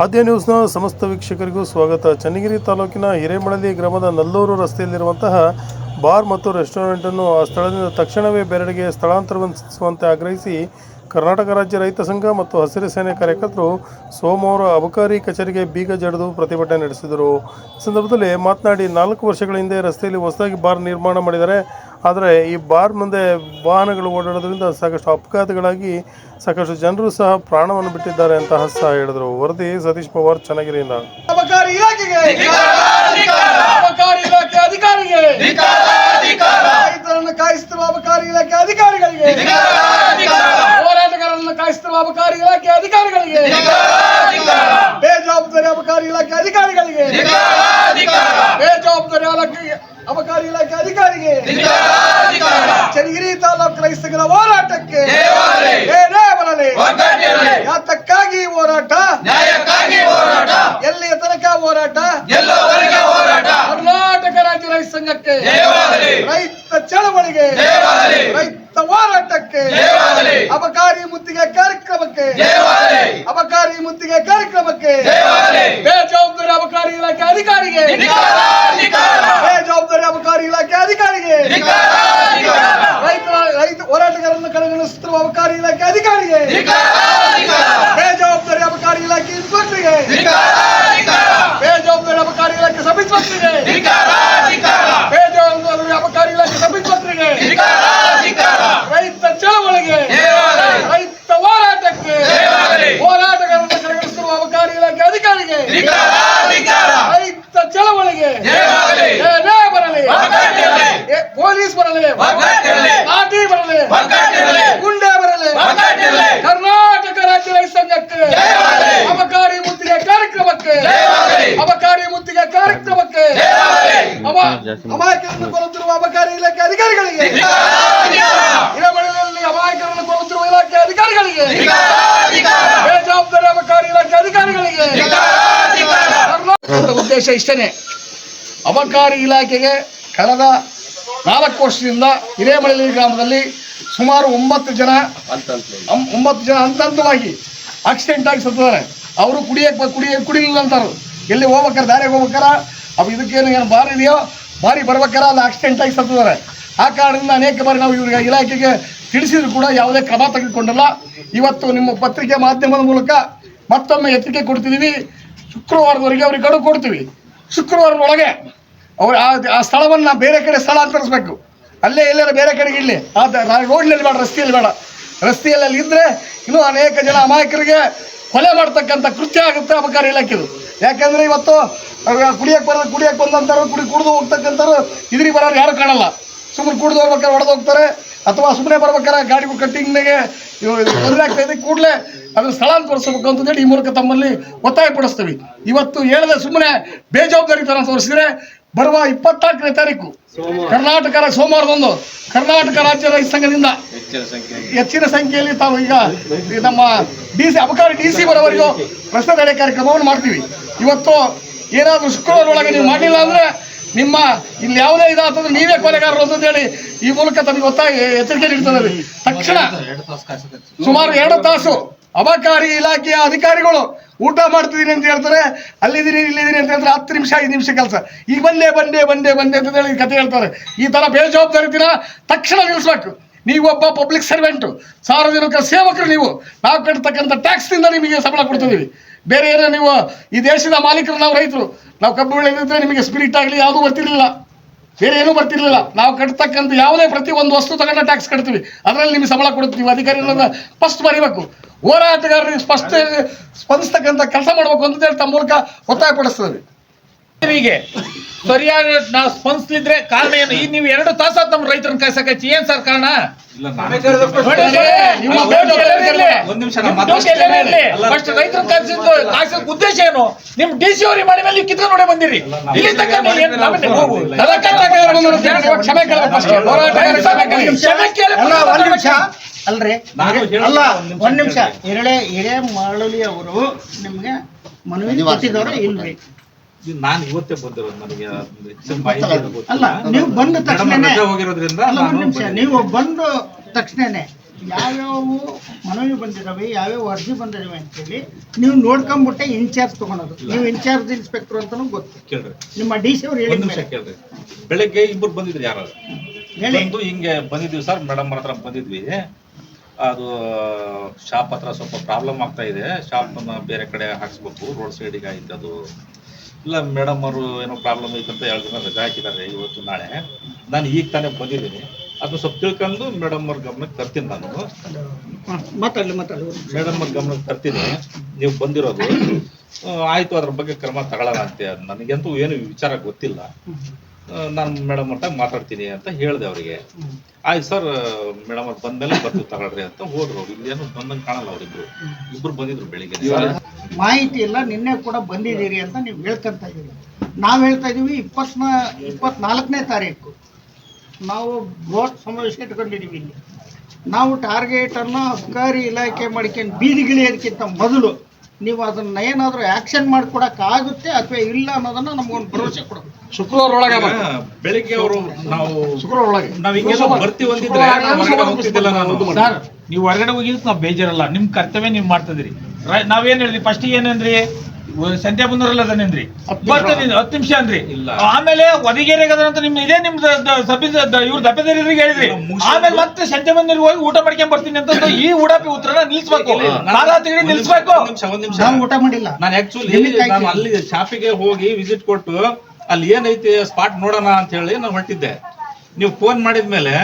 ಆದ್ಯ ನ್ಯೂಸ್ನ ಸಮಸ್ತ ವೀಕ್ಷಕರಿಗೂ ಸ್ವಾಗತ. ಚನ್ನಗಿರಿ ತಾಲೂಕಿನ ಹಿರೇಮಳಲಿ ಗ್ರಾಮದ ನಲ್ಲೂರು ರಸ್ತೆಯಲ್ಲಿರುವಂತಹ ಬಾರ್ ಮತ್ತು ರೆಸ್ಟೋರೆಂಟನ್ನು ಆ ಸ್ಥಳದಿಂದ ತಕ್ಷಣವೇ ಬೇರೆಡೆಗೆ ಸ್ಥಳಾಂತರಗೊಳಿಸುವಂತೆ ಆಗ್ರಹಿಸಿ ಕರ್ನಾಟಕ ರಾಜ್ಯ ರೈತ ಸಂಘ ಮತ್ತು ಹಸಿರು ಸೇನೆ ಕಾರ್ಯಕರ್ತರು ಸೋಮವಾರ ಅಬಕಾರಿ ಕಚೇರಿಗೆ ಬೀಗ ಜಡಿದು ಪ್ರತಿಭಟನೆ ನಡೆಸಿದರು. ಈ ಸಂದರ್ಭದಲ್ಲಿ ಮಾತನಾಡಿ ನಾಲ್ಕು ವರ್ಷಗಳ ಹಿಂದೆ ರಸ್ತೆಯಲ್ಲಿ ಹೊಸದಾಗಿ ಬಾರ್ ನಿರ್ಮಾಣ ಮಾಡಿದ್ದಾರೆ. ಆದರೆ ಈ ಬಾರ್ ಮುಂದೆ ವಾಹನಗಳು ಓಡಾಡೋದ್ರಿಂದ ಸಾಕಷ್ಟು ಅಪಘಾತಗಳಾಗಿ ಸಾಕಷ್ಟು ಜನರು ಸಹ ಪ್ರಾಣವನ್ನು ಬಿಟ್ಟಿದ್ದಾರೆ ಅಂತ ಸಹ ಹೇಳಿದರು. ವರದಿ ಸತೀಶ್ ಪವಾರ್ ಚನ್ನಗಿರಿಯಿಂದ. ಕಾಯಿಸ್ತಿರುವ ಅಬಕಾರಿ ಇಲಾಖೆ ಅಧಿಕಾರಿಗಳಿಗೆ! ಕಾಯಿಸುತ್ತಿರುವ ಅಬಕಾರಿ ಇಲಾಖೆ ಅಧಿಕಾರಿಗಳಿಗೆ. ಬೇಜವಾಬ್ದಾರಿ ಅಬಕಾರಿ ಇಲಾಖೆ ಅಧಿಕಾರಿಗಳಿಗೆ. ಬೇಜವಾಬ್ದಾರಿ ಅಬಕಾರಿ ಇಲಾಖೆ ಅಧಿಕಾರಿಗೆ. ಚನ್ನಗಿರಿ ತಾಲೂಕು ರೈತಗಳ ಹೋರಾಟಕ್ಕೆ. ಏನೇ ಬರಲಿ. ಯಾತಕ್ಕಾಗಿ ಹೋರಾಟ? ಎಲ್ಲಿಯ ತನಕ ಹೋರಾಟ? ಕರ್ನಾಟಕ ರಾಜ್ಯ ರೈತ ಸಂಘಕ್ಕೆ. ರೈತ ಚಳವಳಿಗೆ. ರೈತ ಹೋರಾಟಕ್ಕೆ. ಕಾರ್ಯಕ್ರಮಕ್ಕೆ. ಅಬಕಾರಿ ಮುತ್ತಿಗೆ ಕಾರ್ಯಕ್ರಮಕ್ಕೆ. ಬೇಜವಾಬ್ದಾರಿ ಅಬಕಾರಿ ಇಲಾಖೆ ಅಧಿಕಾರಿಗೆ. ಬೇಜವಾಬ್ದಾರಿ ಅಬಕಾರಿ ಇಲಾಖೆ ಅಧಿಕಾರಿಗೆ. ರೈತರ ರೈತ ಹೋರಾಟಗಾರರನ್ನು ಕಡೆಗಣಿಸುತ್ತಿರುವ ಅಬಕಾರಿ ಇಲಾಖೆ ಅಧಿಕಾರಿಗೆ. ಬೇಜವಾಬ್ದಾರಿ ಅಬಕಾರಿ ಇಲಾಖೆ ಇನ್ಸ್ಪೆಕ್ಟರ್ಗೆ ಬೇಜವಾಬ್ದಾರಿ ಅಬಕಾರಿ ಇಲಾಖೆ ಸಬ್ ಇನ್ಸ್ಪೆಕ್ಟರ್ಗೆ ಬೇಜವಾಬ್ದಾರಿ ಅಬಕಾರಿ ಇಲಾಖೆ ಸಬ್ ಇನ್ಸ್ಪೆಕ್ಟರ್ಗೆ ರೈತ ಚಳವಳಿಗೆ ರೈತ ಹೋರಾಟಕ್ಕೆ ಹೋರಾಟಗಾರರನ್ನು ಕಡೆಗಣಿಸುತ್ತಿರುವ ಅಬಕಾರಿ ಇಲಾಖೆ ಅಧಿಕಾರಿಗೆ ರೈತ ಚಳವಳಿಗೆ ಏನೇ ಬರಲಿ ಏ, ಪೊಲೀಸ್ ಬರಲಿ ಲಾಠಿ ಬರಲಿ ಗುಂಡೆ ಬರಲಿ ಕರ್ನಾಟಕ ರಾಜ್ಯ ರೈತ ಸಂಘಕ್ಕೆ ಅಬಕಾರಿ ಮುತ್ತಿಗೆ ಕಾರ್ಯಕ್ರಮಕ್ಕೆ ಅಬಕಾರಿ ಮುತ್ತಿಗೆ ಕಾರ್ಯಕ್ರಮಕ್ಕೆ ಅವ- ಅಮಾಯಕರನ್ನು ಕೊಲ್ಲುತ್ತಿರುವ ಅಬಕಾರಿ ಇಲಾಖೆ ಅಧಿಕಾರಿಗಳಿಗೆ. ಹಿರೇಮಳೆಯಲ್ಲಿ ಅಮಾಯಕರನ್ನು ಕೊಲ್ಲುತ್ತಿರುವ ಇಲಾಖೆ ಅಧಿಕಾರಿಗಳಿಗೆ. ಬೇಜವಾಬ್ದಾರಿ ಅಬಕಾರಿ ಇಲಾಖೆ ಅಧಿಕಾರಿಗಳಿಗೆ. ಕರ್ನಾಟಕದ ಉದ್ದೇಶ ಇಷ್ಟನೇ. ಅಬಕಾರಿ ಇಲಾಖೆಗೆ ಕಳೆದ ನಾಲ್ಕು ವರ್ಷದಿಂದ ಹಿರೇಮಳಲಿ ಗ್ರಾಮದಲ್ಲಿ ಸುಮಾರು ಒಂಬತ್ತು ಜನ ಒಂಬತ್ತು ಜನ ಹಂತ ಹಂತವಾಗಿ ಆಕ್ಸಿಡೆಂಟ್ ಆಗಿ ಸತ್ತಿದ್ದಾರೆ ಅವರು ಕುಡಿಯಕ್ಕೆ ಕುಡಿಯ ಕುಡಿಲಿಲ್ಲ ಅಂತಾರು. ಎಲ್ಲಿ ಹೋಗ್ಬೇಕಾರೆ ದಾರಿಗೆ ಹೋಗ್ಬೇಕಾರ ಅವು ಇದಕ್ಕೇನು ಏನು ಬಾರಿ ಇದೆಯೋ ಬಾರಿ ಬರ್ಬೇಕಾರ ಅಲ್ಲಿ ಆಕ್ಸಿಡೆಂಟ್ ಆಗಿ ಸತ್ತಿದ್ದಾರೆ ಆ ಕಾರಣದಿಂದ ಅನೇಕ ಬಾರಿ ನಾವು ಇವ್ರಿಗೆ ಇಲಾಖೆಗೆ ತಿಳಿಸಿದ್ರು ಕೂಡ ಯಾವುದೇ ಕ್ರಮ ತೆಗೆದುಕೊಂಡಿಲ್ಲ. ಇವತ್ತು ನಿಮ್ಮ ಪತ್ರಿಕೆ ಮಾಧ್ಯಮದ ಮೂಲಕ ಮತ್ತೊಮ್ಮೆ ಎಚ್ಚರಿಕೆ ಕೊಡ್ತಿದ್ದೀವಿ ಶುಕ್ರವಾರದವರೆಗೆ ಅವ್ರಿಗೆ ಗಡುವು ಕೊಡ್ತೀವಿ. ಶುಕ್ರವಾರದೊಳಗೆ ಅವ್ರು ಆ ಸ್ಥಳವನ್ನ ಬೇರೆ ಕಡೆ ಸ್ಥಳಾಂತರಿಸ್ಬೇಕು ಅಲ್ಲೇ ಎಲ್ಲರ ಬೇರೆ ಕಡೆಗೆ ಇಲ್ಲಿ ಆ ರೋಡ್ನಲ್ಲಿ ಬೇಡ, ರಸ್ತೆಯಲ್ಲಿ ಬೇಡ. ರಸ್ತೆಯಲ್ಲಿ ಇದ್ದರೆ ಇನ್ನೂ ಅನೇಕ ಜನ ಅಮಾಯಕರಿಗೆ ಕೊಲೆ ಮಾಡ್ತಕ್ಕಂಥ ಕೃತ್ಯ ಆಗುತ್ತೆ ಅಬಕಾರಿ ಇಲಾಖೆದು. ಯಾಕಂದ್ರೆ ಇವತ್ತು ಕುಡಿಯಕ್ಕೆ ಬರೋದು ಕುಡಿಯಕ್ಕೆ ಬಂದಂಥವ್ರು ಕುಡಿ ಕುಡಿದು ಹೋಗ್ತಕ್ಕಂಥವ್ರು ಇದ್ರಿಗೆ ಬರೋರು ಯಾರು ಕಾಣಲ್ಲ. ಸುಮ್ಮನೆ ಕುಡಿದು ಹೋಗ್ಬೇಕಾದ್ರೆ ಹೊಡೆದು ಹೋಗ್ತಾರೆ ಅಥವಾ ಸುಮ್ಮನೆ ಬರ್ಬೇಕಾರೆ ಗಾಡಿ ಕಟ್ಟಿಂಗ್ನಾಗೆ ತೊಂದರೆ ಆಗ್ತಾ ಇದೆ. ಕೂಡಲೇ ಅದನ್ನು ಸ್ಥಳಾಂತರಿಸಬೇಕು ಅಂತಂದೇಳಿ ಈ ಮೂಲಕ ತಮ್ಮಲ್ಲಿ ಒತ್ತಾಯ ಪಡಿಸ್ತೀವಿ ಇವತ್ತು ಹೇಳದೆ ಸುಮ್ಮನೆ ಬೇಜವಾಬ್ದಾರಿ ತರ ತೋರಿಸಿದ್ರೆ ಬರುವ ಇಪ್ಪತ್ನಾಲ್ಕನೇ ತಾರೀಕು ಕರ್ನಾಟಕ ಸೋಮವಾರದೊಂದು ಸೋಮವಾರದಂದು ಕರ್ನಾಟಕ ರಾಜ್ಯ ರೈತ ಸಂಘದಿಂದ ಹೆಚ್ಚಿನ ಸಂಖ್ಯೆಯಲ್ಲಿ. ತಾವು ಈಗ ನಮ್ಮ ಡಿ ಸಿ ಅಬಕಾರಿ ಡಿ ಸಿ ಬರೋವರೆಗೂ ರಸ್ತೆ ತಡೆ ಕಾರ್ಯಕ್ರಮವನ್ನು ಮಾಡ್ತೀವಿ. ಇವತ್ತು ಏನಾದರೂ ಶುಕ್ರವಾರ ಒಳಗೆ ನೀವು ಮಾಡಿಲ್ಲ ಅಂದ್ರೆ ನಿಮ್ಮ ಇಲ್ಲಿ ಯಾವುದೇ ಇದಾತಂದ್ರೆ ನೀವೇ ಕೊಲೆಗಾರರು ಹೇಳಿ ಈ ಮೂಲಕ ತಮಗೆ ಗೊತ್ತಾಗಿ ಎಚ್ಚರಿಕೆ ನೀಡ್ತದೆ ತಕ್ಷಣ ಸುಮಾರು ಎರಡು ತಾಸು ಅಬಕಾರಿ ಇಲಾಖೆಯ ಅಧಿಕಾರಿಗಳು ಊಟ ಮಾಡ್ತಿದ್ದೀನಿ ಅಂತ ಹೇಳ್ತಾರೆ. ಅಲ್ಲಿದ್ದೀನಿ, ಇಲ್ಲಿದ್ದೀನಿ ಅಂತ ಹೇಳ್ತಾರೆ. ಹತ್ತು ನಿಮಿಷ, ಐದು ನಿಮಿಷ ಕೆಲಸ. ಈಗ ಬಂದೆ ಬಂದೆ ಬಂದೆ ಬಂದೆ ಅಂತ ಹೇಳಿ ಕತೆ ಹೇಳ್ತಾರೆ. ಈ ತರ ಬೇಜವಾಬ್ದಾರಿ ದಿನ ತಕ್ಷಣ ನಿಲ್ಲಿಸ್ಬೇಕು ನೀವೊಬ್ಬ ಪಬ್ಲಿಕ್ ಸರ್ವೆಂಟು ಸಾರ್ವಜನಿಕ ಸೇವಕರು ನೀವು. ನಾವು ಕಟ್ತಕ್ಕಂಥ ಟ್ಯಾಕ್ಸ್ನಿಂದ ನಿಮಗೆ ಸಂಬಳ ಕೊಡ್ತಿದ್ದೀವಿ. ಬೇರೆ ಏನೋ ನೀವು ಈ ದೇಶದ ಮಾಲೀಕರು ನಾವು ರೈತರು, ನಾವು ಕಬ್ಬು ಬೆಳೆದಿದ್ರೆ ನಿಮಗೆ ಸ್ಪಿರಿಟ್ ಆಗಲಿ ಯಾವುದೂ ಬರ್ತಿರ್ಲಿಲ್ಲ. ಬೇರೆ ಏನೂ ಬರ್ತಿರ್ಲಿಲ್ಲ. ನಾವು ಕಟ್ತಕ್ಕಂಥ ಯಾವುದೇ ಪ್ರತಿ ಒಂದು ವಸ್ತು ತಗೊಂಡ ಟ್ಯಾಕ್ಸ್ ಕಟ್ತೀವಿ. ಅದರಲ್ಲಿ ನಿಮಗೆ ಸಂಬಳ ಕೊಡ್ತೀವಿ ಅಧಿಕಾರಿಗಳನ್ನ ಫಸ್ಟ್ ಬರೀಬೇಕು. ಹೋರಾಟಗಾರರಿಗೆ ಸ್ಪಷ್ಟ ಸ್ಪಂದಿಸ್ತಕ್ಕಂಥ ಕೆಲಸ ಮಾಡಬೇಕು ಅಂತ ಹೇಳಿ ತಮ್ಮ ಮೂಲಕ ಒತ್ತಾಯ ಪಡಿಸ್ತದೆ ರೈತರಿಗೆ ಸರಿಯಾದ ನಾವು ಸ್ಪಂದಿಸಿದ್ರೆ ಕಾರಣ ಏನು? ಈಗ ನೀವು ಎರಡು ತಾಸ ನಮ್ಮ ರೈತರನ್ನ ಕಾಯ್ಸಕಚ್ಚಿ ಏನ್ ಸರ್ ಕಾರಣ? ರೈತರನ್ನ ಕಾಯ್ಸಿದ್ದು ಕಾಯ್ಸಿದ ಉದ್ದೇಶ ಏನು? ನಿಮ್ ಡಿ ಸಿ ಅವ್ರಿ ಮಾಡಿ ಮೇಲೆ ನೀವು ಕಿತ್ಕೊಂಡು ನೋಡಿ ಬಂದಿರಿ. ಇಲ್ಲಿ ತನಕ ನೀವು ಏನ್ ನಾವೇನ್ ಹೋಗು. ಹೋರಾಟಗಾರರನ್ನು ಕ್ಷಮೆ ಕೇಳಬೇಕು ಅಷ್ಟೇ. ಹೋರಾಟಗಾರರಿಗೆ ಕ್ಷಮೆ ಕೇಳಿ. ಕ್ಷಮೆ ಕೇಳಿ ಅಲ್ಲ ಒಂದ್ ನಿಮಿಷ. ಅಲ್ರಿ. ನಾನು ಹೇಳೋದು ಅಲ್ಲ ಒಂದ್ ನಿಮಿಷ ಒಂದ್ ನಿಮಿಷ. ಹಿರಳೆ ಹಿರೇ ಮರಳಿ ಅವರು ನಿಮ್ಗೆ ಮನವಿ ಕೊಟ್ಟಿದ್ದವ್ರು ಇಲ್ರಿ. ನಾನು ಇವತ್ತೇ ಬಂದಿರೋದು ನನಗೆ ಅದ್ರ ಹೆಚ್ಚಿನ ಮಾಹಿತಿ ಅಲ್ಲ ನೀವು ಬಂದ ತಕ್ಷಣ ಹೋಗಿರೋದ್ರಿಂದ ಅಲ್ಲ ಒಂದ್ ನಿಮಿಷ ನೀವು ಬಂದ ತಕ್ಷಣನೇ ಯಾವ್ಯಾವ ಮನವಿ ಬಂದಿದಾವೆ ಯಾವ್ಯಾವ ಅರ್ಜಿ ಬಂದಿದಾವೆ ಅಂತೇಳಿ ನೀವು ನೋಡ್ಕೊಂಬಿಟ್ಟೆ ಇನ್ಚಾರ್ಜ್ ತಗೊಳೋದು ನೀವು ಇನ್ಚಾರ್ಜ್ ಇನ್ಸ್ಪೆಕ್ಟರ್ ಅಂತಾನು ಗೊತ್ತು. ಕೇಳ್ರಿ. ನಿಮ್ಮ ಡಿ ಸಿ ಅವ್ರು ಹೇಳಿ ನಿಮಿಷ ಕೇಳ್ರಿ. ಬೆಳಗ್ಗೆ ಇಬ್ಬರು ಬಂದಿದ್ರು ಯಾರು? ಹೇಳಿ. ಬಂದು ಹಿಂಗೆ ಬಂದಿದ್ವಿ ಸರ್ ಮೇಡಮ್ ಹತ್ರ ಬಂದಿದ್ವಿ. ಅದು ಶಾಪ್ ಹತ್ರ ಸ್ವಲ್ಪ ಪ್ರಾಬ್ಲಮ್ ಆಗ್ತಾ ಇದೆ. ಶಾಪ್ ಬೇರೆ ಕಡೆ ಹಾಕ್ಸ್ಬೇಕು ರೋಡ್ ಸೈಡಿಗೆ ಆಯ್ತು ಅದು ಇಲ್ಲ ಮೇಡಮ್ ಅವರು ಏನೋ ಪ್ರಾಬ್ಲಮ್ ಐತೆ ಅಂತ ಎರಡು ದಿನ ರಜಾ ಹಾಕಿದ್ದಾರೆ ಇವತ್ತು ನಾಳೆ. ನಾನು ಈಗ ತಾನೇ ಬಂದಿದ್ದೀನಿ. ಅದನ್ನ ಸ್ವಲ್ಪ ತಿಳ್ಕೊಂಡು ಮೇಡಮ್ ಅವ್ರ ಗಮನಕ್ಕೆ ತರ್ತೀನಿ ನಾನು. ಮಾತಾಡಲಿ ಮಾತಾಡಲಿ. ಮೇಡಮ್ ಅವ್ರ ಗಮನಕ್ಕೆ ತರ್ತೀನಿ. ನೀವು ಬಂದಿರೋದು. ಆಯ್ತು ಅದ್ರ ಬಗ್ಗೆ ಕ್ರಮ ತಗೊಳ್ಳೋಣ ಅಂತೆ. ನನಗಂತೂ ಏನು ವಿಚಾರ ಗೊತ್ತಿಲ್ಲ. ನಾನು ಮೇಡಮ್ ಹತ್ರ ಮಾತಾಡ್ತೀನಿ ಅಂತ ಹೇಳಿದೆ ಅವರಿಗೆ. ಆಯ್ತು ಸರ್ ಮೇಡಮ್ ಅವ್ರು ಬಂದ್ಮೇಲೆ ಬರ್ತೀವಿ ತಗೊಳ್ರಿ ಅಂತ ಹೋದ್ರು ಅವ್ರು. ಇಲ್ಲೇನು ಬಂದಂಗೆ ಕಾಣಲ್ಲ ಅವರಿಬ್ರು ಇಬ್ರು. ಬಂದಿದ್ರು ಬೆಳಿಗ್ಗೆ. ಮಾಹಿತಿ ಇಲ್ಲ ನಿನ್ನೆ ಕೂಡ ಬಂದಿದ್ದೀರಿ ಅಂತ ನೀವು ಹೇಳ್ಕೊಂತ ಇದ್ದೀರಿ. ನಾವು ಹೇಳ್ತಾ ಇದೀವಿ ಇಪ್ಪತ್ನಾ ಇಪ್ಪತ್ನಾಲ್ಕನೇ ತಾರೀಕು. ನಾವು ಬೃಹತ್ ಸಮಾವೇಶ ಇಟ್ಕೊಂಡಿದ್ದೀವಿ ಇಲ್ಲಿ. ನಾವು ಟಾರ್ಗೆಟ್ ಅಬಕಾರಿ ಅಬ್ಕಾರಿ ಇಲಾಖೆ ಮಾಡ್ಕೊಂಡು ಬೀದಿಗಿಳಿಯೋದಕ್ಕಿಂತ ಮೊದಲು ನೀವು ಅದನ್ನ ಏನಾದರೂ ಆಕ್ಷನ್ ಮಾಡ್ಕೊಡಕ್ ಆಗುತ್ತೆ ಅಥವಾ ಇಲ್ಲ ಅನ್ನೋದನ್ನ ನಮ್ಗೊಂದು ಭರವಸೆ ಕೊಡಬೇಕು ಶುಕ್ರವಾರ ಒಳಗೆ ಬೆಳಿಗ್ಗೆ ಅವರು ನಾವು ಶುಕ್ರವಾರ ಒಳಗೆ. ನಾವ್ ಹಿಂಗೆಲ್ಲ ಬರ್ತೀವಿ ಅಂದಿದ್ರೆ ನಾನು ಹೊರಗಡೆ ಹೋಗ್ತಿದ್ದಿಲ್ಲ ನಾನು ಸರ್ ನೀವು ಹೊರಗಡೆ ಹೋಗಿದ್ದಕ್ಕೆ ನಾವು ಬೇಜಾರಲ್ಲ. ನಿಮ್ ಕರ್ತವ್ಯ ನೀವು ಮಾಡ್ತಿದ್ರಿ ರೈ- ನಾವೇನ್ ಹೇಳಿದ್ವಿ ಫಸ್ಟ್ ಏನಂದ್ರಿ ಸಂತೆ ಬಂದವರಲ್ಲ ಅದನ್ನೇನ್ರಿ? ಹತ್ತು ನಿಮಿಷ. ಅಂದ್ರಿ. ಇಲ್ಲ. ಆಮೇಲೆ ಒದಗೇರಿಯಾಗ ಅದಂತ ನಿಮ್ ಇದೇ ನಿಮ್ದು ಸಭೆ ಇವ್ರ ದಪ್ಪದರಿಗೆ ಹೇಳಿದ್ರಿ. ಆಮೇಲೆ ಮತ್ತೆ ಸಂತೆ ಬಂದಿರಿ ಹೋಗಿ ಊಟ ಮಾಡ್ಕೊಂಡ್ ಬರ್ತೀನಿ ಅಂತ ಈ ಉಡಾಪಿ ಉತ್ತರ ನಿಲ್ಸ್ಬೇಕು. ನಾಲ್ಕು ಕಾಲ ತಿಳಿ ನಿಲ್ಸ್ಬೇಕು. ಊಟ ಮಾಡಿಲ್ಲ. ನಾನು ಆಕ್ಚುಲಿ. ನಾನು ಅಲ್ಲಿ ಶಾಪಿಗೆ ಹೋಗಿ ವಿಸಿಟ್ ಕೊಟ್ಟು ಅಲ್ಲಿ ಏನೈತಿ ಸ್ಪಾಟ್ ನೋಡೋಣ ಅಂತ ಹೇಳಿ ನಾನು ಹೊರಟಿದ್ದೆ ನೀವು ಫೋನ್ ಮಾಡಿದ್ಮೇಲೆ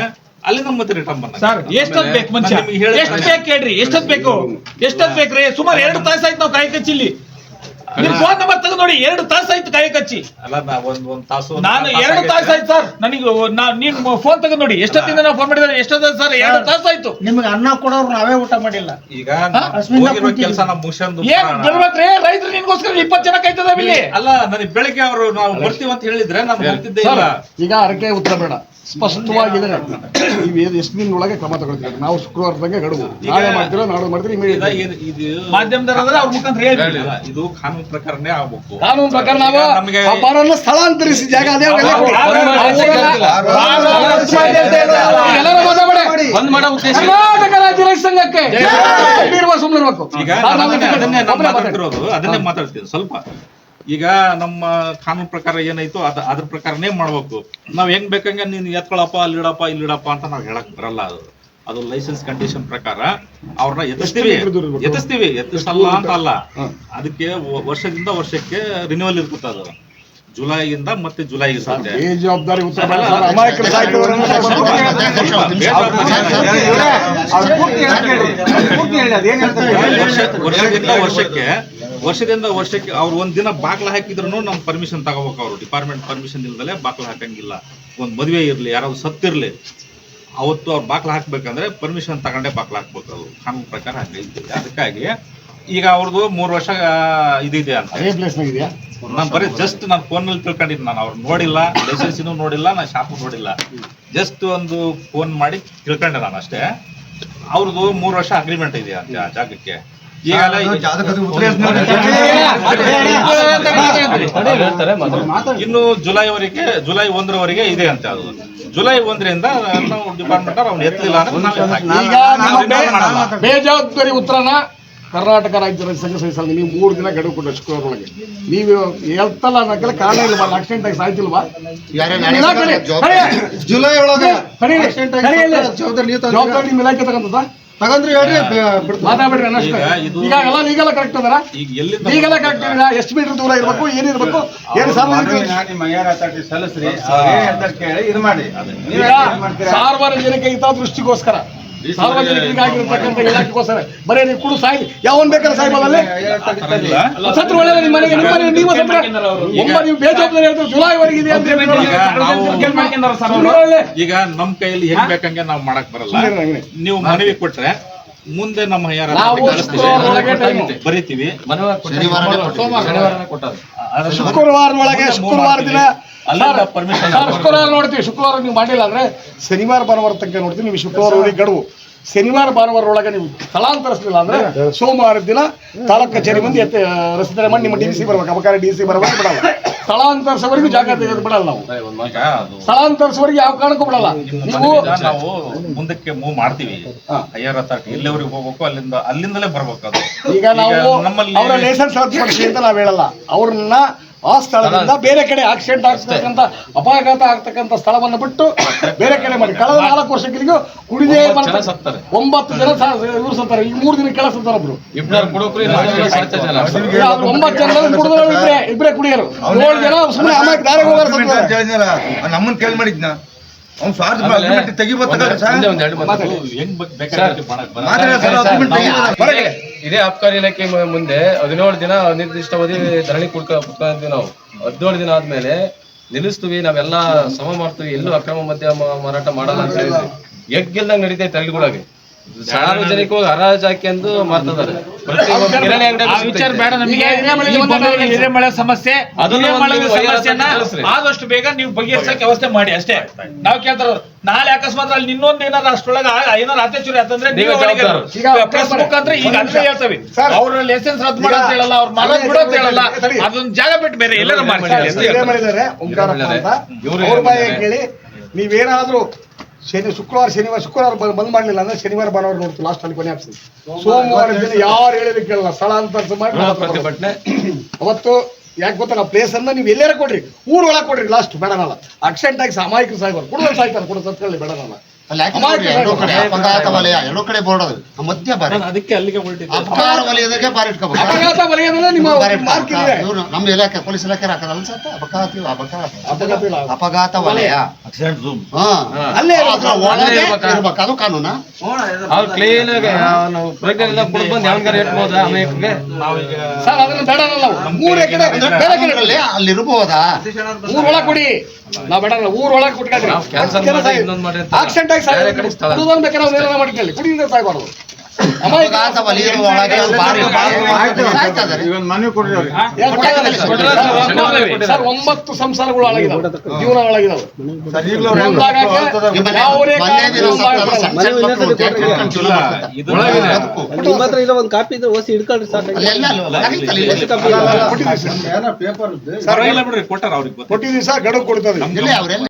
ಅಲ್ಲಿ ನಮ್ಮ ಮತ್ತೆ ರಿಟರ್ನ್ ಬಂದ ಸರ್ ಎಷ್ಟೊತ್ತು ಬೇಕು ಮನುಷ್ಯ? ಎಷ್ಟು ಬೇಕು ಹೇಳ್ರಿ? ಎಷ್ಟೊತ್ತು ಬೇಕು? ಎಷ್ಟೊತ್ತು ಬೇಕ್ರಿ ಸುಮಾರು ಎರಡು ತಾಸು ಆಯ್ತು ನಾವು ಕಾಯಿ ಕಚ್ಚಿಲ್ಲಿ ನಿಮ್ ಫೋನ್ ನಂಬರ್ ತೆಗೆದು ನೋಡಿ ಎರಡು ತಾಸು ಆಯ್ತು ಕಾಯಿ ಕಚ್ಚಿ. ಅಲ್ಲ ನಾ ಒಂದ್ ಒಂದ್ ತಾಸು ನಾನು ಎರಡು. ತಾಸು ಆಯ್ತು ಸರ್. ನನಗೆ ನಾ- ನೀನ್ ಫೋನ್ ತೆಗೆದು ನೋಡಿ ಎಷ್ಟೊತ್ತಿಂದ ನಾವು ಫೋನ್ ಮಾಡಿದ್ರೆ ಎಷ್ಟೊತ್ತ ಸರ್? ಎರಡು ತಾಸು ಆಯ್ತು. ನಿಮ್ಗೆ ಅನ್ನ ಕೊಡೋರು ನಾವೇ ಊಟ ಮಾಡಿಲ್ಲ. ಈಗ ಹೋಗಿರೋ ಕೆಲಸ ನಮ್ಮ ಮುಗಿಸ್ಕೊಂಡು ಏನ್ ಬರ್ಬೇಕ್ರಿ ರೈತರು ನಿನ್ಗೋಸ್ಕರ ಇಪ್ಪತ್ತು ಜನ ಕಾಯ್ತದ ಇಲ್ಲಿ ಅಲ್ಲ ನನಗೆ ಬೆಳಿಗ್ಗೆ ಅವರು ನಾವು ಬರ್ತೀವಿ ಅಂತ ಹೇಳಿದ್ರೆ ನಾನು ಬರ್ತಿದ್ದೆ ಇಲ್ಲ. ಈಗ ಅರಕೆ ಉತ್ತರ ಬೇಡ. ಸ್ಪಷ್ಟವಾಗಿದೆ ನೀವು ಎಷ್ಟು ದಿನದೊಳಗೆ ಕ್ರಮ ತಗೊಳ್ತೀವಿ. ನಾವು ಶುಕ್ರವಾರದಂಗೆ ಗಡುವು. ನಾಳೆ ಮಾಡ್ತೀರ ನಾಳೆ ಮಾಡ್ತೀರಿ ಇದು ಕಾನೂನು ಪ್ರಕಾರನೇ ಆಗ್ಬೇಕು. ಕಾನೂನು ಪ್ರಕಾರ ನಾವು ಈಗ ನಮಗೆ ಆ ಬಾರನ್ನ ಸ್ಥಳಾಂತರಿಸಿ ಜಾಗ ಅದೇ ಅವೆಲ್ಲ ಕೊಡಿ. ಕರ್ನಾಟಕ ರಾಜ್ಯ ರೈತ ಸಂಘಕ್ಕೆ ಸುಮ್ಮನೆ ಅದನ್ನೇ-. ಮಾತಾಡ್ತಿರೋದು. ಸ್ವಲ್ಪ ಈಗ ನಮ್ಮ ಕಾನೂನು ಪ್ರಕಾರ ಏನಾಯ್ತು ಅದ ಅದ್ರ ಪ್ರಕಾರನೇ ಮಾಡ್ಬೇಕು ನಾವ್ ಹೆಂಗ್ ಬೇಕಂಗೆ ನೀನ್ ಎತ್ಕೊಳಪ್ಪ ಅಲ್ಲಿಡಪ್ಪ ಇಲ್ಲಿಡಪ್ಪ ಅಂತ ನಾವ್ ಹೇಳಕ್ ಬರಲ್ಲ ಅದು ಅದು ಲೈಸೆನ್ಸ್ ಕಂಡೀಷನ್ ಪ್ರಕಾರ ಅವ್ರನ್ನ ಎತ್ತಿಸ್ತೀವಿ ಎತ್ತಿಸ್ತೀವಿ ಎತ್ತಿಸಲ್ಲ ಅಂತ ಅಲ್ಲ ಅದಕ್ಕೆ ವರ್ಷದಿಂದ ವರ್ಷಕ್ಕೆ ರಿನ್ಯೂವಲ್ ಇರ್ತದೆ ಅದು ಜುಲೈಯಿಂದ ಮತ್ತೆ ಜುಲೈಗೆ ಸಾಧ್ಯ ಜವಾಬ್ದಾರಿ ವರ್ಷದಿಂದ ವರ್ಷಕ್ಕೆ ವರ್ಷದಿಂದ ವರ್ಷಕ್ಕೆ ಅವ್ರು ಒಂದ್ ದಿನ ಬಾಗ್ಲ ಹಾಕಿದ್ರು ನಮ್ ಪರ್ಮಿಷನ್ ತಗೋಬೇಕು ಅವ್ರು. ಡಿಪಾರ್ಟ್ಮೆಂಟ್ ಪರ್ಮಿಷನ್ ಇಲ್ದಲೆ ಬಾಗ್ಲ ಹಾಕಂಗಿಲ್ಲ. ಒಂದ್ ಮದ್ವೆ ಇರ್ಲಿ ಯಾರಾದ್ರು ಸತ್ತಿರ್ಲಿ. ಅವತ್ತು ಅವ್ರು ಬಾಗ್ಲ ಹಾಕ್ಬೇಕಂದ್ರೆ ಪರ್ಮಿಷನ್ ತಗೊಂಡೇ ಬಾಗ್ಲ ಹಾಕ್ಬೇಕು ಅದು ಕಾನೂನು ಪ್ರಕಾರ ಹಂಗೈತಿ ಅದಕ್ಕಾಗಿ ಈಗ ಅವ್ರದ್ದು ಮೂರ್ ವರ್ಷ ಇದಿದೆ ಅಂತ. ಅದೇ ಪ್ಲೇಸ್ನಾಗ ಇದೆಯಾ? ನಾನು ಬರೀ ಜಸ್ಟ್ ನಾನು ಫೋನಲ್ಲಿ ತಿಳ್ಕೊಂಡಿದ್ದು ನಾನು. ಅವ್ರು ನೋಡಿಲ್ಲ ಲೈಸೆನ್ಸಿನೂ ನೋಡಿಲ್ಲ ನಾನು ಶಾಪು ನೋಡಿಲ್ಲ. ಜಸ್ಟ್ ಒಂದು ಫೋನ್ ಮಾಡಿ ತಿಳ್ಕೊಂಡೆ ನಾನು ಅಷ್ಟೇ. ಅವ್ರದ್ದು ಮೂರು ವರ್ಷ ಅಗ್ರಿಮೆಂಟ್ ಇದೆಯಾ ಅಂತ ಆ ಜಾಗಕ್ಕೆ? ಇನ್ನು ಜುಲೈವರೆಗೆ ಜುಲೈ ಒಂದರವರೆಗೆ ಇದೆ ಅಂತ ಅದು ಜುಲೈ ಒಂದರಿಂದ ನಾವು ಡಿಪಾರ್ಟ್ಮೆಂಟ್ ಅವ್ನು ಎತ್ತಲಿಲ್ಲ ಬೇಜವಾಬ್ದಾರಿ ಉತ್ತರನ ಕರ್ನಾಟಕ ರಾಜ್ಯ ಸಂಘ ಸಹಿಸಲ್ಲ ನೀವು ಮೂರು ದಿನ ಗಡುವು ಕೊಟ್ಟು ಶುಕ್ರವಾರ ಒಳಗೆ. ನೀವು ಎತ್ತಲ್ಲ ಅನ್ನೋಕ್ಕೆಲ್ಲ ಕಾರಣ ಇಲ್ವಾ? ಆಕ್ಸಿಡೆಂಟ್ ಆಗಿ ಸಾಯ್ತಿಲ್ವಾ? ಜುಲೈ ಒಳಗೆ ಜವಾಬ್ದಾರಿ ನಿಮ್ಮ ಇಲಾಖೆ ತಗೊಂತದ ತಗಂದ್ರೆ ಹೇಳ್ರಿ ಮಾತಾಡ್ಬಿಡ್ರಿ ಅನ್ನಷ್ಟು ಈಗ ಈಗೆಲ್ಲ ಕರೆಕ್ಟ್ ಅದರ. ಈಗ ಎಲ್ಲಿಂದ ಲೀಗಲ ಕರೆಕ್ಟ್ ಎಷ್ಟು ಮೀಟರ್ ದೂರ ಇರಬೇಕು ಏನಿರ್ಬೇಕು ಏನು ಸಾರ್ವಜನಿಕ ನಿಮ್ಮ ಐಆರ್ ಸಾರ್ವಜನಿಕರಿಗಾಗಿರ್ತಕ್ಕಂಥ ಇಲಾಖೆಗೋಸ್ಕರ. ಬರೀ ನೀವು ಕುಡು ಸಾಯಿ. ಯಾವನ್ ಬೇಕಾದ್ರೆ ಸತ್ರ ಒಳ್ಳೆಯದು ನಿಮ್ಮ ಮನೆಗೆ. ನಿಮ್ಮ ಮನೆ ನೀವು ಸತ್ರ. ಒಬ್ಬ ನೀವು ಬೇಜವಾಬ್ದಾರಿ ಹೇಳ್ತಾರೆ ಜುಲೈವರೆಗೆ ಇದೆ ಅಂತ ಹೇಳ್ತೀರಲ್ಲ. ಈಗ ನಾವು- ಸುಮ್ನೆ ಒಳ್ಳೆ. ಈಗ ನಮ್ ಕೈಯಲ್ಲಿ ಹೆಂಗ್ ಬೇಕಂಗೆ ನಾವು ಮಾಡಕ್ ಬರಲ್ಲ. ನೀವು ಮನವಿ ಕೊಟ್ರೆ ಮುಂದೆ ನಮ್ಮ ಯಾರು ಬರೀತೀವಿ. ಮನವಿ. ಶುಕ್ರವಾರ ಒಳಗೆ ಶುಕ್ರವಾರ ದಿನ ಶುಕ್ರವಾರ ನೋಡ್ತೀವಿ ಶುಕ್ರವಾರ ನೀವು ಮಾಡಿಲ್ಲ ಅಂದ್ರೆ ಶನಿವಾರ ಭಾನುವಾರ ತನಕ ನೋಡ್ತೀವಿ ನೀವು ಶುಕ್ರವಾರ ಒಳಗೆ ಗಡುವು. ಶನಿವಾರ ಭಾನುವಾರ ಒಳಗೆ ನೀವು ಸ್ಥಳಾಂತರಿಸಲಿಲ್ಲ ಅಂದ್ರೆ ಸೋಮವಾರ ದಿನ ತಾಲೂಕು ಕಚೇರಿ ಮುಂದೆ ಎತ್ತ ರಸ್ತೆ ಮಾಡಿ ನಿಮ್ಮ ಡಿ ಸಿ ಬರ್ಬೇಕು. ಅಬಕಾರಿ ಡಿ ಸಿ ಬರ್ಬೇಕು ಬಿಡಲ್ಲ. ಸ್ಥಳಾಂತರಿಸೋವರೆಗೂ ಜಾಗ ತೆಗೆದು ಬಿಡಲ್ಲ ನಾವು. ಸ್ಥಳಾಂತರಿಸುವವರೆಗೆ ಸ್ಥಳಾಂತರಿಸೋವರೆಗೆ ಯಾವ ಕಾರಣಕ್ಕೂ ಬಿಡಲ್ಲ. ನೀವು ನಾವು ಮುಂದಕ್ಕೆ ಮೂವ್ ಮಾಡ್ತೀವಿ. ಹೈಯರ್ ಅಥಾರಿಟಿ ಎಲ್ಲಿವರೆಗೆ ಹೋಗ್ಬೇಕು ಅಲ್ಲಿಂದ ಅಲ್ಲಿಂದಲೇ ಬರ್ಬೇಕು ಅದು. ಈಗ ನಾವು ನಮ್ಮಲ್ಲಿ ಅವರ ಲೈಸೆನ್ಸ್ ರದ್ದುಪಡಿಸಿ ಅಂತ ನಾವು ಹೇಳಲ್ಲ. ಅವ್ರನ್ನ ಆ ಸ್ಥಳದಿಂದ ಬೇರೆ ಕಡೆ ಆಕ್ಸಿಡೆಂಟ್ ಆಗ್ತಕ್ಕಂಥ ಅಪಘಾತ ಆಗ್ತಕ್ಕಂಥ ಸ್ಥಳವನ್ನು ಬಿಟ್ಟು ಬೇರೆ ಕಡೆ ಮಾಡಿ. ಕಳೆದ ನಾಲ್ಕು ವರ್ಷಕ್ಕೆ ಕುಡಿದೇ ಬರ್ತಾರೆ. ಒಂಬತ್ತು ಜನ ಇವರು ಸತ್ತಾರೆ. ಈಗ ಮೂರು ದಿನ ಕೆಳ ಸತ್ತಾರ ಒಬ್ರು. ಒಂಬತ್ತು ಜನ ಕುಡಿದ್ರು ಇಬ್ರೆ ಇಬ್ರೆ ಕುಡಿಯರು. ಏಳು ಜನ ಸುಮ್ಮನೆ ದಾರಿಗೆ ಹೋಗೋರು. ನಮ್ಮನ್ನ ಕೇಳಿ ಮಾಡಿದ್ನ? ಅವ್ನು ಸ್ವಾರ್ಥ ಅಗ್ರಿಮೆಂಟ್. ಇದೇ ಅಬ್ಕಾರಿ ಇಲಾಖೆ ಮುಂದೆ ಹದಿನೇಳು ದಿನ ಅನಿರ್ದಿಷ್ಟಾವಧಿ ಧರಣಿ ಕುಡ್ಕ ಕುತ್ಕೊಂಡಿದ್ವಿ ನಾವು. ಹದಿನೇಳು ದಿನ ಆದ್ಮೇಲೆ ನಿಲ್ಲಿಸ್ತೀವಿ ನಾವೆಲ್ಲ ಸಮ ಮಾಡ್ತೀವಿ ಎಲ್ಲೂ ಅಕ್ರಮ ಮದ್ಯ ಮಾರಾಟ ಮಾಡಲ್ಲ ಅಂತ ಹೇಳಿದ್ವಿ. ಎಗ್ಗಿಲ್ದಂಗ್ ನಡೀತೈತೆ ಹಳ್ಳಿಗಳಾಗೆ. ಸಾರ್ವಜನಿಕವಾಗಿ ಹರಾಜ್ ಹಾಕ್ಯಂದು ಆ ವಿಚಾರ ಬೇಡ ನಮಗೆ. ಹಿರೇಮಳೆ ಸಮಸ್ಯೆ ಸಮಸ್ಯೆನ ಆದಷ್ಟು ಬೇಗ ನೀವು ಬಗೆಹರಿಸಕ್ಕೆ ವ್ಯವಸ್ಥೆ ಮಾಡಿ ಅಷ್ಟೇ. ನಾವು ಕೇಳ್ತಾರ ನಾಳೆ ಅಕಸ್ಮಾತ್ ಅಲ್ಲಿ ಇನ್ನೊಂದು ಏನಾದ್ರು ಅಷ್ಟೊಳಗೆ ಏನಾದ್ರು ಅತ್ಯಾಚಾರ ಆತಂದ್ರೆ ನೀವು ಪ್ರೆಸ್ ಮುಖಾಂತರ ಈಗ ಅದೇ ಹೇಳ್ತೇವೆ. ಸರ್. ಅವ್ರ ಲೈಸೆನ್ಸ್ ರದ್ದು ಮಾಡೋ ಅಂತ ಹೇಳಲ್ಲ ಅವ್ರ ಮರ ಅದೇ ಬಿಡೋದು ಹೇಳಲ್ಲ. ಅದೊಂದು ಜಾಗ ಬಿಟ್ಟು ಬೇರೆ ಎಲ್ಲರೂ ಮಾಡ್ತಾರೆ. ಅಂತ. ಅಂತ. ಇವ್ರು? ಕೇಳಿ ನೀವೇನಾದ್ರೂ ಶನಿ ಶುಕ್ರವಾರ ಶನಿವಾರ ಶುಕ್ರವಾರ ಬಂದ್ ಮಾಡಲಿಲ್ಲ ಅಂದ್ರೆ ಶನಿವಾರ ಭಾನುವಾರ ನೋಡ್ತೀವಿ ಲಾಸ್ಟ್ ಅಲ್ಲಿ ಕೊನೆ ಆಗ್ತದೆ ಸೋಮವಾರ ದಿನ ಯಾರು ಹೇಳಿದ್ರು ಕೇಳಲ್ಲ ಅಂತ ಮಾಡಿ ಅವತ್ತು ಯಾಕೆ ಗೊತ್ತಲ್ಲ ಪ್ಲೇಸ್ ಅನ್ನ ನೀವು ಎಲ್ಲಾರ ಕೊಡ್ರಿ ಊರೊಳಗೆ ಒಳಗೆ ಕೊಡ್ರಿ ಲಾಸ್ಟ್ ಬೇಡನಲ್ಲ ಅಕ್ಸೆಂಟ್ ಆಗಿ ಸಾಮಾಯಿಕ ಸಾಯ್ಬಾರ್ದು ಕುಡಿದ್ರೆ ಸಾಯ್ತಾರೆ ಕುಡಿದ್ರೆ ಸತ್ಕೊಳ್ಳಿ ಬೇಡನಲ್ಲ ಎರಡೂ ಕಡೆ ಅಪಘಾತ ವಲಯ ಎರಡು ಕಡೆ ಬೋರ್ಡ್ ಅದು. ಮಧ್ಯ ಬಾರಿ. ಅದಕ್ಕೆ ಅಲ್ಲಿಗೆ ಹೊರಟಿದ್ದೆ ಅಪಘಾತ ವಲಯದಕ್ಕೆ ಬಾರಿ ಇಟ್ಕೋಬೇಕು. ಅಪಘಾತ ವಲಯದಲ್ಲೇ ನಿಮ್ಮ ಮಾರ್ಕ್ ಇದೆ ಇವ್ರು ನಮ್ಮ ಇಲಾಖೆ ಪೊಲೀಸ್ ಇಲಾಖೆ ಹಾಕದಲ್ಲ ಸರ್ ಅಪಘಾತ ಅಪಘಾತ. ಅಪಘಾತ ವಲಯ. ಆಕ್ಸಿಡೆಂಟ್ ಹಾ. ಅಲ್ಲೇ ಅದ್ರ ಒಳಗೆ ಇರ್ಬೇಕು. ಅದು ಕಾನೂನಾ? ಅವ್ರು ಕ್ಲೀನ್ ಆಗಿ ನಾವು ಪ್ರೆಗ್ನೆಂಟ್ ಎಲ್ಲ ಕುಡ್ದು ಬಂದು ಯಾವನ್ಗಾರ ಇಟ್ಬೋದಾ ಅಮೇಕಿಗೆ ಸರ್ ಅದನ್ನ ಬೇಡನಲ್ಲ ನಾವು ಮೂರ್ ಎಕರೆ ಬೇರೆ ಕಡೆ ಅಲ್ಲಿ ಅಲ್ಲಿ ಇರ್ಬೋದಾ? ಊರ್ ಒಳಗ್ ಕೊಡಿ. ನಾವ್ ಬೇಡಲ್ಲ ಊರ್ ಒಳಗ್ ಕೊಟ್ಕೊಂಡ್ರಿ. ಇನ್ನೊಂದ್ ಮಾಡಿ. ಆಕ್ಸಿಡೆಂಟ್ ಆಗಿ ಬೇರೆ ಕಡೆ ಸ್ಥಳ. ಕುಡಿದೋನ್ ಬೇಕಾದ್ರೆ ಅವ್ರು ಏನಾರ ಮಾಡ್ಕೊಳ್ಳಿ. ಕುಡಿಯಿಂದ ಸಾಯ್ಬಾರ್ದು. ಸರ್? ಒಂಬತ್ತು ಸಂಸಾರಗಳು ಹಾಳಾಗಿದಾವೆ ಜೀವನ ಹಾಳಾಗಿದಾವೆ ಒಂದ್. ಇಲ್ಲ. ಒಂದು ಕಾಪಿ ಇದ್ರೆ ಓಸಿ ಹಿಡ್ಕೊಳ್ರಿ ಇಲ್ಲಿ. ಸರ್. ಪರವಾಗಿಲ್ಲ ಬಿಡ್ರಿ ಕೊಟ್ಟಾರ ಅವ್ರಿಗೆ ಕೊಟ್ಟಿದ್ದೀವಿ ಸರ್ ಗಡುವು ಕೊಡ್ತದೆ ಎಲ್ಲಿ ಅವ್ರೆಲ್ಲ